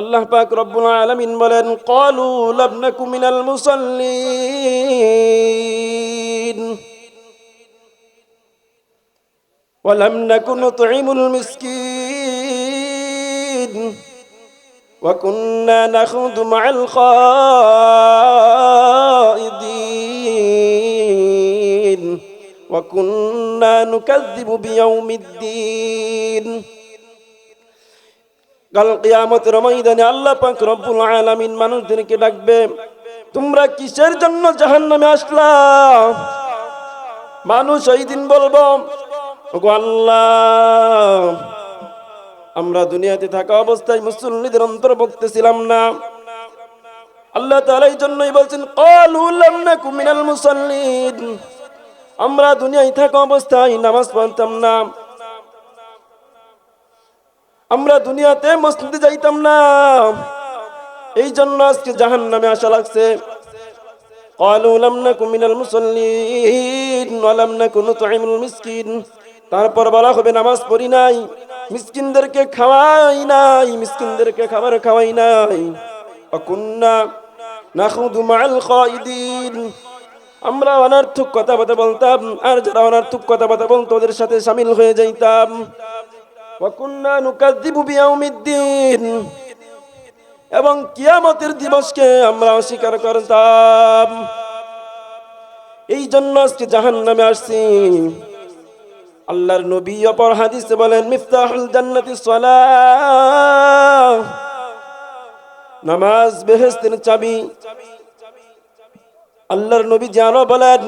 আল্লাহ পাক রব্বুল আলামিন বলেন ক্বালু লাম নাকু মিনাল মুসাল্লিন ওয়া লাম নাকু নুতঈমুল মিসকিন ওয়া কুন্না নাখুযু মা'আল খায়িদিন ওয়া কুন্না নুকাযযিবু বিয়াউমিদ্দিন কাল কিয়ামতের ময়দানে আল্লাহ পাক রব্বুল আলামিন মানুষদেরকে ডাকবে, তোমরা কিসের জন্য জাহান্নামে আসলা? মানুষ ওই দিন বলব আল্লাহ, আমরা দুনিয়াতে থাকা অবস্থায় মুসল্লিদের অন্তর্ভুক্ত ছিলাম না। আল্লাহ তাআলা এই জন্যই বলছেন ক্বালু লাম নাকু মিনাল মুসাল্লিন, আমরা দুনিয়ায় থাকা অবস্থায় নামাজ পড়তাম না। আমরা দুনিয়াতে মসজিদে যাইতাম না। এই জন্য আজকে জাহান নামে আসা লাগছে। তারপর বলা হবে নামাজ পড়ি নাই, মিসকিনদেরকে খাওয়াই নাই, মিসকিনদেরকে খাবার খাওয়াই নাই। আমরা অনার্থক কথা বলতাম, আর যারা অনার্থক কথা বলতো ওদের সাথে সামিল হয়ে যাইতাম। ওয়াকুন্না নুকাযযিবু বিয়াউমিদ্দিন। এবং কিয়ামতের দিবসকে আমরা অস্বীকার করতাম। এই জন্য আজকে জাহান নামে আসছি। আল্লাহর নবী অপর হাদিস বলেন, মিফতাহুল জান্নাতি সালাহ নামাজ বেহেশতের চাবি। আল্লাহর নবী জানো বলেন,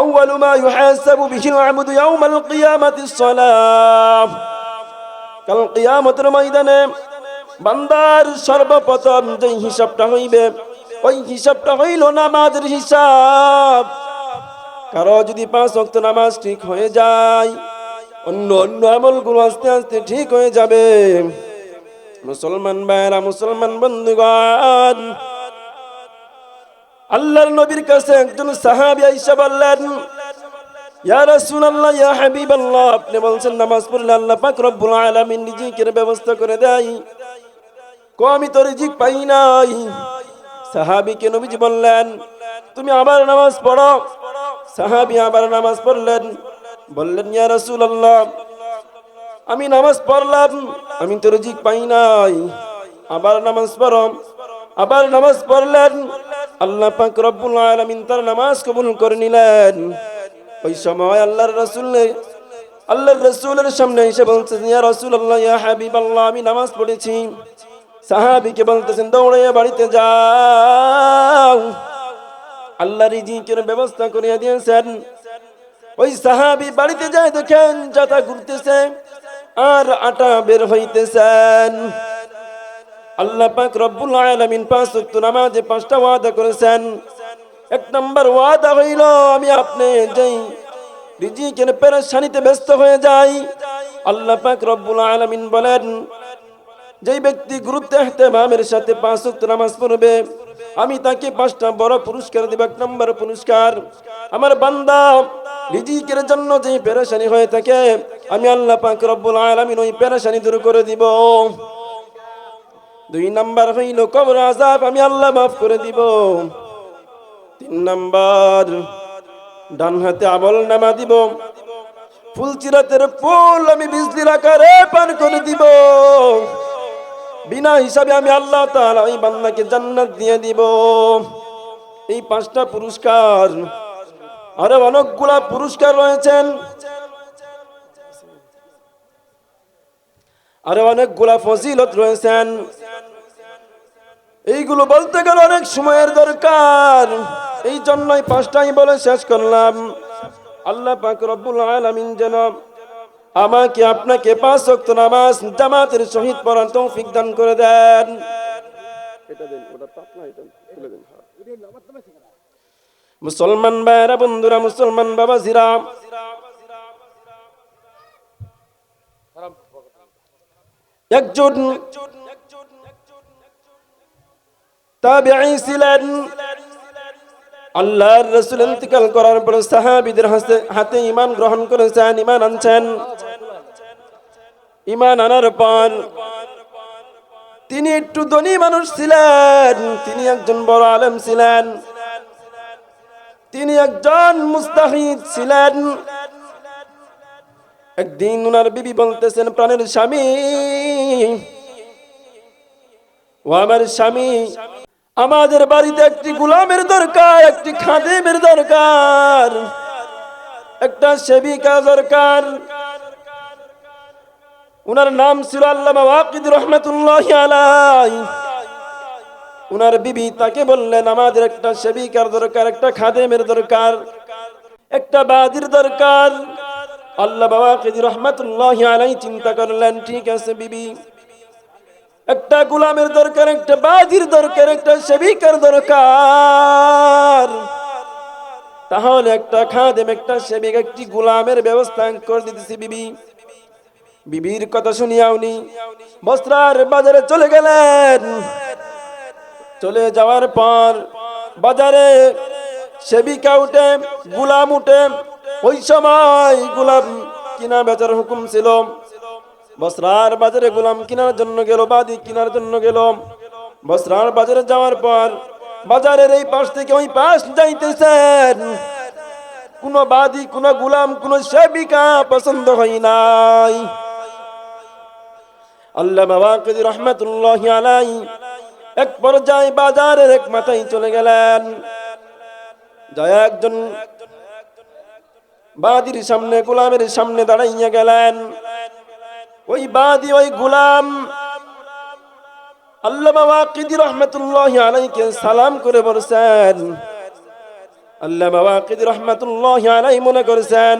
আউয়ালু মা ইউহাসাবু বিহিল আমাদু ইয়াউমাল কিয়ামাতিস সালাহ কাল কিয়ামতের ময়দানে বান্দার সর্বপ্রথম যে হিসাবটা হইবে, ওই হিসাবটা হইল নামাজের হিসাব। কারও যদি পাঁচ ওয়াক্ত নামাজ ঠিক হয়ে যায়, অন্য অন্য আমলগুলো আস্তে আস্তে ঠিক হয়ে যাবে। মুসলমান ভাইরা মুসলমান বন্ধুগণ, আল্লাহর নবীর কাছে একজন সাহাবী আইসা বললেন ইয়া ইয়া আপনি বলছেন, নামাজ পড়লে আল্লাহ ব্যবস্থা করে দেয়। আমি পাই নাই। বললেন, তুমি আবার নামাজ পড়ো। নামাজ পড়লেন, বললেন, ইয়া আমি নামাজ পড়লাম, আমি তো রিজিক পাই নাই। আবার নামাজ পড়ো, আবার নামাজ পড়লেন, আল্লাহ পাক রব্বুল আলামিন তার নামাজ কবুল করে নিলেন। ওই সময় আল্লাহর রাসূল, আল্লাহর রসুলের সামনে এসে বলতেছেন, ইয়া রাসূলুল্লাহ, ইয়া হাবিবাল্লাহ, আমি নামাজ পড়েছি। সাহাবিকে বলতেছেন, দৌড়ে বাড়িতে যাও। আল্লাহ রিজিকের ব্যবস্থা করিয়া দিয়েছেন। ওই সাহাবি বাড়িতে যায় দেখেন, যাতা ঘুরতেছে আর আটা বের হইতেছেন। আল্লাহ পাক রব্বুল আলামিন পাঁচ নামাজে পাঁচটা ওয়াদা করেছেন। এক নম্বর ওয়াদা হইল, আমি আপনি যেই রিজিকের পেরেশানিতে ব্যস্ত হয়ে যাই, আল্লাহ পাক রব্বুল আলামিন বলেন, যেই ব্যক্তি গুরুত্ব ইহতেমামের সাথে পাঁচ ওয়াক্ত নামাজ পড়বে, আমি তাকে পাঁচটা বড় পুরস্কার দেব। এক নম্বর পুরস্কার, আমার বান্দা রিজিকের জন্য যে পেরেশানি হয়ে থাকে, আমি আল্লাহ পাক রব্বুল আলামিন ওই পেরেশানি দূর করে দিব। দুই নাম্বার হইল কবর আজাব আমি আল্লাহ মাফ করে দিব। তিন নাম্বার। ডান হাতে আমল নামা দিব। ফুল চিরাতের ফুল আমি বিজলির আকারে পান করে দিব। বিনা হিসাবে আমি আল্লাহ তাআলা ওই বান্দাকে জান্নাত দিয়ে দিব। এই পাঁচটা পুরস্কার, আরও অনেকগুলা পুরস্কার রয়েছেন। আরও অনেকগুলা ফজিলত রয়েছেন। এইগুলো বলতে গেলে অনেক সময়ের দরকার। এই জন্যই পাঁচটাই বলে শেষ করলাম। আল্লাহ পাক রব্বুল আলামিন যেন আমাকে আপনাকে পাঁচ ওয়াক্ত নামাজ জামাতের শহীদ পড়ার তৌফিক দান করে দেন। মুসলমান ভাইরা বন্ধুরা, মুসলমান বাবা জিরা একজন ছিলেন। আল্লাহর রাসূল ইন্তিকাল করার পর সাহাবীদের হাতে হাতে ঈমান গ্রহণ করেছেন, ঈমান আনছেন। ঈমান আনার পর তিনি একটু ধনী মানুষ ছিলেন, তিনি একজন বড় আলেম ছিলেন। তিনি একজন মুস্তাহিদ ছিলেন। একদিন উনার বিবি বলতেছেন, প্রাণের স্বামী, ও আমার স্বামী আমাদের বাড়িতে একটি গোলামের দরকার, একটি খাদেমের দরকার, একটা সেবিকা দরকার। উনার নাম ছিল আল্লামা ওয়াকিদ রহমতুল্লাহ আলাই উনার বিবি তাকে বললেন, আমাদের একটা সেবিকার দরকার, একটা খাদেমের দরকার, একটা বাদির দরকার। আল্লাহ বাবা কেজি রহমতুল্লাহ আলাই চিন্তা করলেন, ঠিক আছে বিবি। একটা গোলামের দরকার, একটা বাদির দরকার, একটা সেবিকার দরকার। তাহলে একটা খাদেম, একটা সেবিক, একটি গোলামের ব্যবস্থা করে দিতেছি, বিবি। বিবির কথা শুনিয়া উনি বস্ত্রার বাজারে চলে গেলেন। চলে যাওয়ার পর বাজারে সেবিকা উঠে, গুলাম উঠে, ওই সময় গুলাম কিনা বেচার হুকুম ছিল। বস্ত্রার বাজারে গোলাম কেনার জন্য গেল, বাদি কেনার জন্য গেল। বস্ত্রার বাজারে যাওয়ার পর বাজারের এই পাশ থেকে ওই পাশ যাইতেছেন। কোন বাদি, কোন গুলাম, কোন সেবিকা পছন্দ হয় নাই। আল্লাহ বাবা কেজি রহমতুল্লাহ আলাই এক পর্যায়ে বাজারের এক মাথায় চলে গেলেন। যায় একজন বাদির সামনে, গোলামের সামনে দাঁড়াইয়া গেলেন। ওই বাদি, ওই গোলাম। আল্লাহ বাবা কিদি রহমতুল্লাহ আলাইকে সালাম করে বলছেন। আল্লাহ বাবা কিদি রহমতুল্লাহ আলাই মনে করেছেন,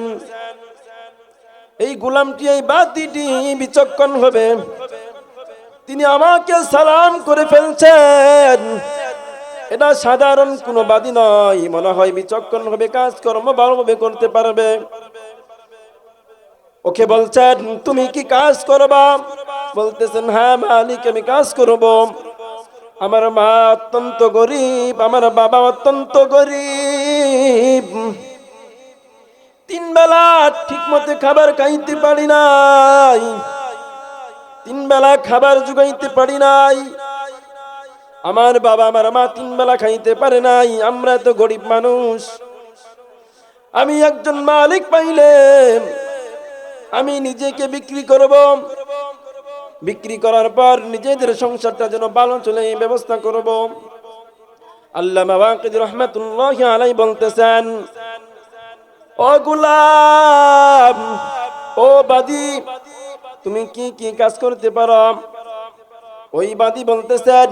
এই গোলামটি, এই বাদিটি বিচক্ষণ হবে। তিনি আমাকে সালাম করে ফেলছেন। এটা সাধারণ কোনো বাদী নয়, মনে হয় বিচক্ষণ হবে, কাজকর্ম ভালোভাবে করতে পারবে। ওকে বলছেন, তুমি কি কাজ করবা? বলতেছেন হ্যাঁ মালিক, আমি কাজ করব। আমার মা অত্যন্ত গরিব, আমার বাবা অত্যন্ত গরিব। তিন বেলা ঠিক মতো খাবার খাইতে পারি নাই। তিন বেলা খাবার জুগাইতে পারি নাই। আমার বাবা, আমার মা তিন বেলা খাইতে পারে নাই। আমরা তো গরিব মানুষ। আমি একজন মালিক পাইলে আমি নিজেকে বিক্রি করব। বিক্রি করার পর নিজেদের সংসারটা যেন ভালো চলে ব্যবস্থা করব। আল্লাহ মাবাকিদ রহমাতুল্লাহ আলাই বলতেছেন, ও গুলাম, ও বাদি, তুমি কি কি কাজ করতে পারো? ওই বাদি বলতেছেন,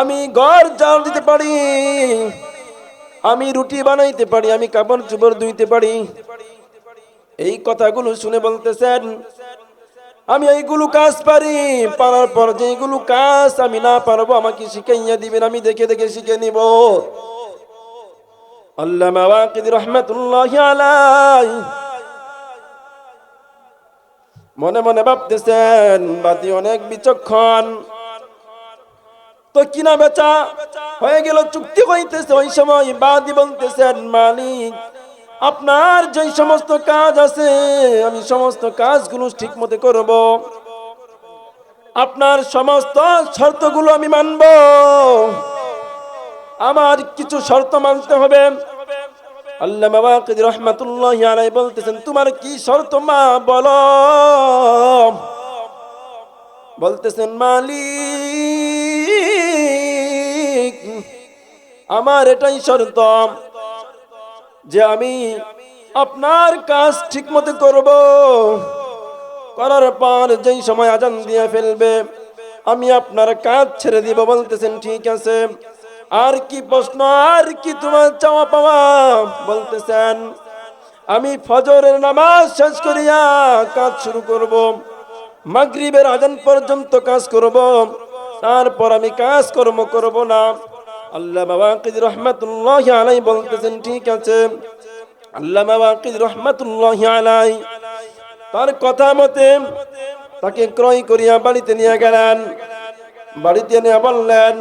আমি ঘর জাল দিতে পারি, আমি রুটি বানাইতে পারি, আমি কাপড় চুপড় ধুইতে পারি এই কথাগুলো শুনে বলতেছেন, আমি এইগুলো কাজ পারি, পারার পর যেগুলো কাজ আমি না পারব, আমাকে শিখাইয়া দিবেন, আমি দেখে দেখে শিখে নিব। মনে মনে ভাবতেছেন, বাতি অনেক বিচক্ষণ। তো কিনা বেচা? হয়ে গেল, চুক্তি হইতেছে ওই সময় বাদি বলতেছেন, মালিক আপনার যে সমস্ত কাজ আছে, আমি সমস্ত কাজগুলো ঠিক মতো করব। আপনার সমস্ত শর্তগুলো আমি মানব। আমার কিছু শর্ত মানতে হবে। আল্লাহ বাবা রহমাতুল্লাহ আলাই বলতেছেন, তোমার কি শর্ত মা, বলো। বলতেছেন, মালিক, আমার এটাই শর্ত। যে আমি আপনার কাজ ঠিক মতো করব। করার পর যেই সময় আজান দিয়ে ফেলবে, আমি আপনার কাজ ছেড়ে দিব বলতেছেন, ঠিক আছে। আর কি প্রশ্ন, আর কি তোমার চাওয়া পাওয়া? বলতেছেন, আমি ফজরের নামাজ শেষ করিয়া কাজ শুরু করব। মাগরিবের আজান পর্যন্ত কাজ করব। তারপর আমি কাজ কর্ম করব না। আল্লাহ বলতেছেন, ঠিক আছে। আল্লাহ তার কথা মতে তাকে ক্রয় করিয়া বাড়িতে নিয়ে গেলেন। বাড়িতে নিয়ে বললেন,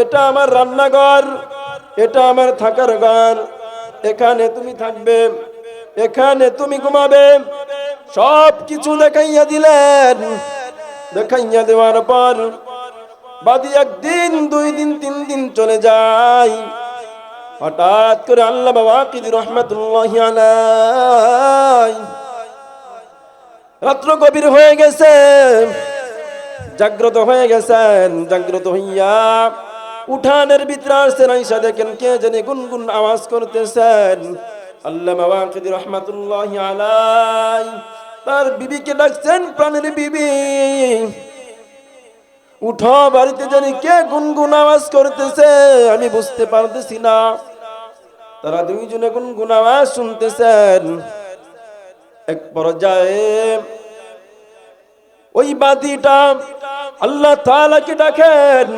এটা আমার রান্নাঘর, এটা আমার থাকার ঘর, এখানে তুমি থাকবে, এখানে তুমি ঘুমাবে। সব কিছু দেখাইয়া দিলেন। দেখাইয়া দেওয়ার পর বাদি একদিন, দুই দিন, তিন দিন চলে যায়। হঠাৎ করে আল্লাহ বাবা কিদি রহমতুল্লাহ রাত্র গভীর হয়ে গেছে। জাগ্রত হয়ে গেছেন, জাগ্রত হইয়া উঠানের ভিতরে আসছেন, আইসা দেখেন কে জানে গুনগুন আওয়াজ করতেছেন। আল্লাহ বাবা মাওয়াকিদ রহমাতুল্লাহ তার বিবিকে ডাকছেন, প্রাণের বিবি। উঠো, বাড়িতে জানি কে গুনগুন আওয়াজ করতেছে, আমি বুঝতে পারতেছি না। তারা দুইজনে গুনগুন আওয়াজ শুনতেছেন। এক পর্যায়ে ওই বাতিটা আল্লাহ তাআলাকে ডাকেন,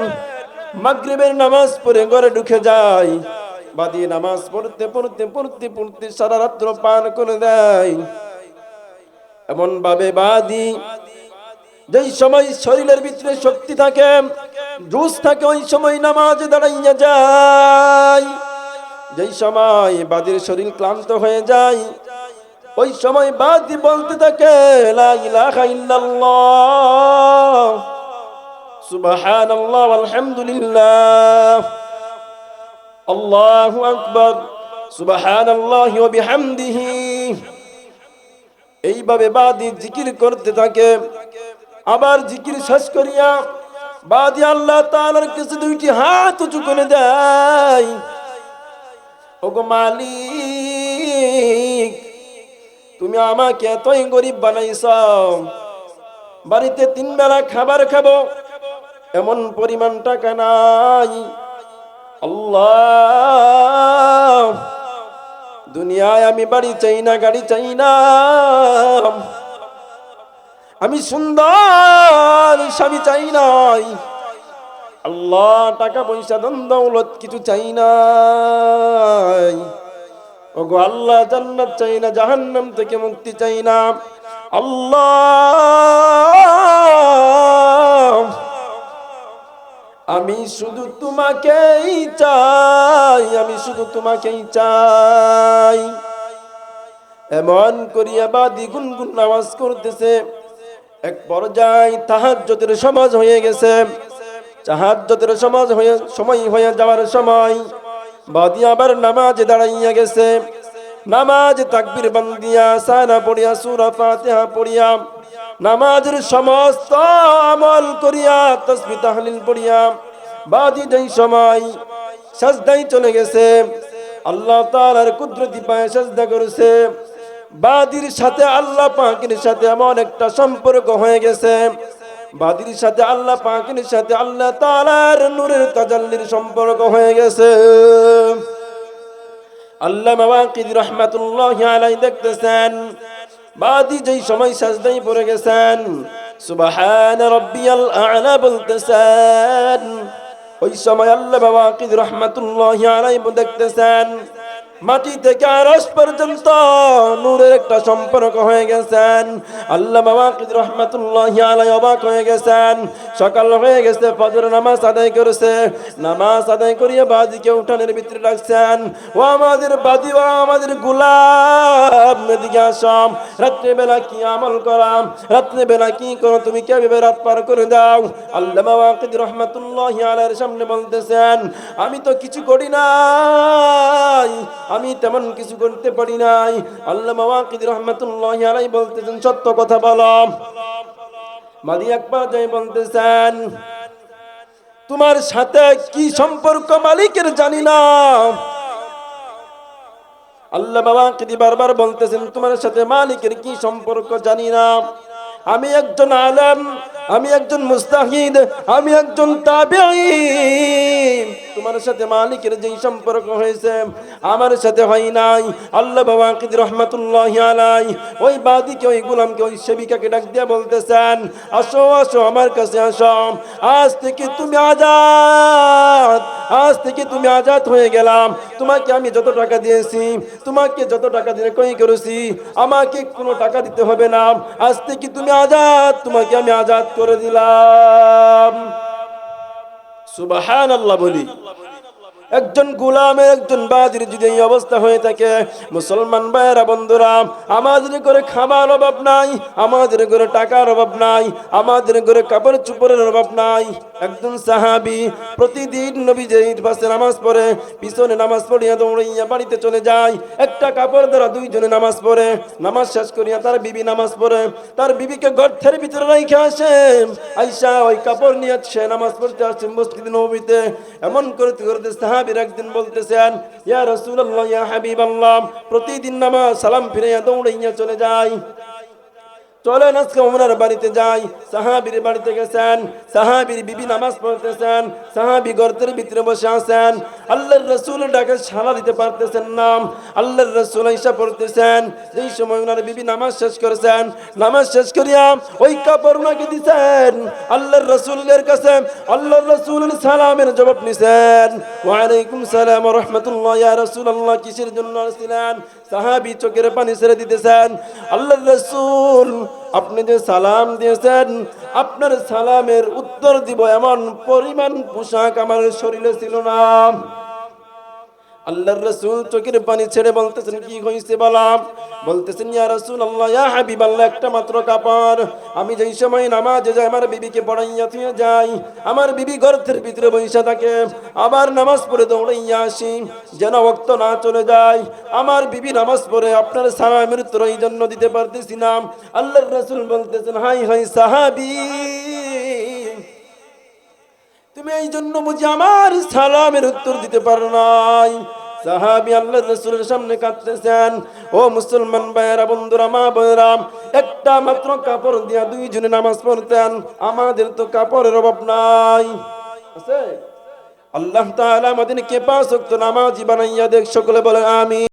মাগরিবের নামাজ পড়ে ঘরে ঢুকে যায়। বাদি নামাজ পড়তে পড়তে পড়তে পড়তে সারা রাত্র পান করে দেয়। এমন ভাবে বাদি যেই সময় শরীরের ভিতরে শক্তি থাকে জুস থাকে, ওই সময় নামাজ দাঁড়াইয়া যায়। যেই সময় বাদির শরীর ক্লান্ত হয়ে যায়, ওই সময় বাদি বলতে থাকে এইভাবে বাদি জিকির করতে থাকে। আবার জিকির শেষ করিয়া বাদি আল্লাহ তাআলার কাছে দুইটি হাত উঁচু করে দেয়। ওগো মালিক, তুমি আমাকে এতই গরিব বানাইছ। বাড়িতে তিন বেলা খাবার খাব, এমন পরিমাণ টাকা নাই। আল্লাহ, দুনিয়ায় আমি বাড়ি চাই না, গাড়ি চাই না। আমি সুন্দর, স্বামী চাই নাই। আল্লাহ, টাকা পয়সা দন দৌলত কিছু চাই নাই। ওগো আল্লাহ, জান্নাত চাই না, জাহান্নাম থেকে মুক্তি চাই না। আল্লাহ, আমি শুধু তোমাকেই চাই, আমি শুধু তোমাকেই চাই। এমন করিয়া বাদি গুনগুন নামাজ করতেছে। এক পর্যায়ে তাহাজ্জুদের সমাজ হয়ে গেছে। তাহাজ্জুদের সমাজ হয়ে, সময় হয়ে যাওয়ার সময় বাদি আবার নামাজ দাঁড়াইয়া গেছে। নামাজ তাকবির বান্দিয়া, সানা পড়িয়া, সূরা ফাতিহা পড়িয়া, নামাজের সমস্ত আমল করিয়া, তসবিহ তাহলিল পড়িয়া বাদি যেই সময় সাজদাই চলে গেছে, আল্লাহ তাআলার কুদরতি পায়ে সাজদা করেছে। বাদির সাথে আল্লাহ পাকের সাথে এমন একটা সম্পর্ক হয়ে গেছে। বাদির সাথে আল্লাহ পাকের সাথে আল্লাহ তাআলার নূরের তাজাল্লির সম্পর্ক হয়ে গেছে। আল্লাহ মাওয়াকিদ রহমাতুল্লাহ আলাই দেখতেছেন, বাদি যেই সময় সাজদাই পড়ে গেছেন, সুবহান রাব্বিয়াল আ'লা বলতেছেন। ওই সময় আল্লাহ মাওয়াকিদ রহমাতুল্লাহ আলাই দেখতেছেন মাটি থেকে আরস পর্যন্ত নূরের একটা সম্পর্ক হয়ে গেছেন? আল্লাহ মাওয়াকিদ রহমাতুল্লাহ আলাই অবাক হয়ে গেছেন। সকাল হয়ে গেছে, ফজর নামাজ আদায় করেছে। নামাজ আদায় করিয়ে বাদিকে উঠানের ভিতরে রাখছেন। ও আমাদের বাদি, ও আমাদের গুলাম, এদিকে আসাম রাত্রিবেলা কি আমল করাম? রাত্রিবেলা কি করো? তুমি কীভাবে রাত পার করে দাও? আল্লাহ মাওয়াকিদ রহমাতুল্লাহ আলাইহির সামনে বলতেছেন, আমি তো কিছু করি নাই। আমি তেমন কিছু করতে পারি নাই। আল্লাহ মাওয়াকিদ রহমাতুল্লাহ আলাই বলতেছেন, সত্য কথা বলো। মাদি একবার যাই বলতেছেন, তোমার সাথে কি সম্পর্ক মালিকের জানি না। আল্লাহ বাবা কিদি বারবার বলতেছেন, তোমার সাথে মালিকের কি সম্পর্ক জানি না। আমি একজন আলম, আমি একজন মুস্তাহিদ, আমি একজন তাবেঈ। তোমার সাথে মালিকের যেই সম্পর্ক হয়েছে, আমার সাথে হয় নাই। আল্লাহ বাবা কিদ রহমাতুল্লাহ আলাই ওই বাদিকে, ওই গুলামকে, ওই সেবিকাকে ডাক দিয়ে বলতেছেন, আসো আসো আমার কাছে আসো। আজ থেকে তুমি আজাদ, আজ থেকে তুমি আজাদ হয়ে গেলাম। তোমাকে আমি যত টাকা দিয়েছি, তোমাকে যত টাকা দিয়ে কই করেছি, আমাকে কোনো টাকা দিতে হবে না। আজ থেকে তুমি আজাদ, তোমাকে আমি আজাদ করে দিলাম। সুবাহান আল্লাহ বলি একজন গোলামের, একজন বাদির যদি এই অবস্থা হয়ে থাকে, মুসলমান ভাইয়েরা, বন্ধুরা, আমাদের করে খাবার অভাব নাই, আমাদের করে টাকার অভাব নাই, আমাদের করে কাপড় চুপড়ের অভাব নাই। একজন সাহাবি প্রতিদিন নবী যে ঈদ পাশে নামাজ পড়ে, পিছনে নামাজ পড়িয়া দৌড়াইয়া বাড়িতে চলে যায়, একটা কাপড় দ্বারা দুইজনে নামাজ পড়ে, নামাজ শেষ করিয়া তার বিবি নামাজ পড়ে, তার বিবিকে গর্থের ভিতরে রাইখে আসে। আইসা ওই কাপড় নিয়ে সে নামাজ পড়তে আসছে মসজিদ নবীতে, এমন করতে করতে সাহাবির একদিন বলতেছেন ইয়া রসুল্লাহ ইয়া হাবিবাল্লাহ প্রতিদিন নামাজ সালাম ফিরাইয়া দৌড়াইয়া চলে যায় চলেন, আজকে ওমরার বাড়িতে যাই। সাহাবির বাড়িতে গেছেন, সাহাবির বিবি নামাজ পড়তেছেন, সাহাবি গর্তের ভিতরে বসে আছেন। আল্লাহর রসুল ডাকে সালা দিতে পারতেছেন না। আল্লাহর রসুল ঈশা পড়তেছেন। যেই সময় ওনার বিবি নামাজ শেষ করেছেন, নামাজ শেষ করিয়া ওই কাপড় ওনাকে দিছেন। আল্লাহর রসুলের কাছে আল্লাহর রসুলের সালামের জবাব নিছেন। ওয়ালাইকুম সালাম রাহমাতুল্লাহ। ইয়া রাসূলুল্লাহ, কিসের জন্য আসছিলেন? সাহাবি চোখের পানি ছেড়ে দিতেছেন। আল্লাহর রসুল আপনি যে সালাম দিয়েছেন, আপনার সালামের উত্তর দিব এমন পরিমাণ পোশাক আমার শরীরে ছিল না। আল্লাহর রসুল চোখের পানি ছেড়ে বলতেছেন, কি হয়েছে বলাম বলতেছেন, ইয়া রসুল আল্লাহ ইয়া হাবিব আল্লাহ একটা মাত্র কাপড়। আমি যেই সময় নামাজে যাই, আমার বিবিকে পড়াইয়া থুয়ে যাই, আমার বিবি গর্তের ভিতরে বৈশা থাকে। আবার নামাজ পড়ে দৌড়াইয়া আসি, যেন ভক্ত না চলে যায় আমার বিবি নামাজ পড়ে, আপনার সালামের উত্তর এই জন্য দিতে পারতেছি না। আল্লাহর রসুল বলতেছেন, হাই হাই সাহাবি তুমি এই জন্য বুঝি আমার সালামের উত্তর দিতে পারো নাই। সাহাবি আল্লাহ রসুলের সামনে কাঁদতেছেন। ও মুসলমান ভাইয়েরা, বন্ধুরা, মা বোনেরা, একটা মাত্র কাপড় দিয়া দুইজনে নামাজ পড়তেন। আমাদের তো কাপড়ের অভাব নাই। আছে? আল্লাহ তাআলা আমাদেরকে পাঁচ ওয়াক্ত নামাজি বানাইয়া দেখ, সকলে বলে আমি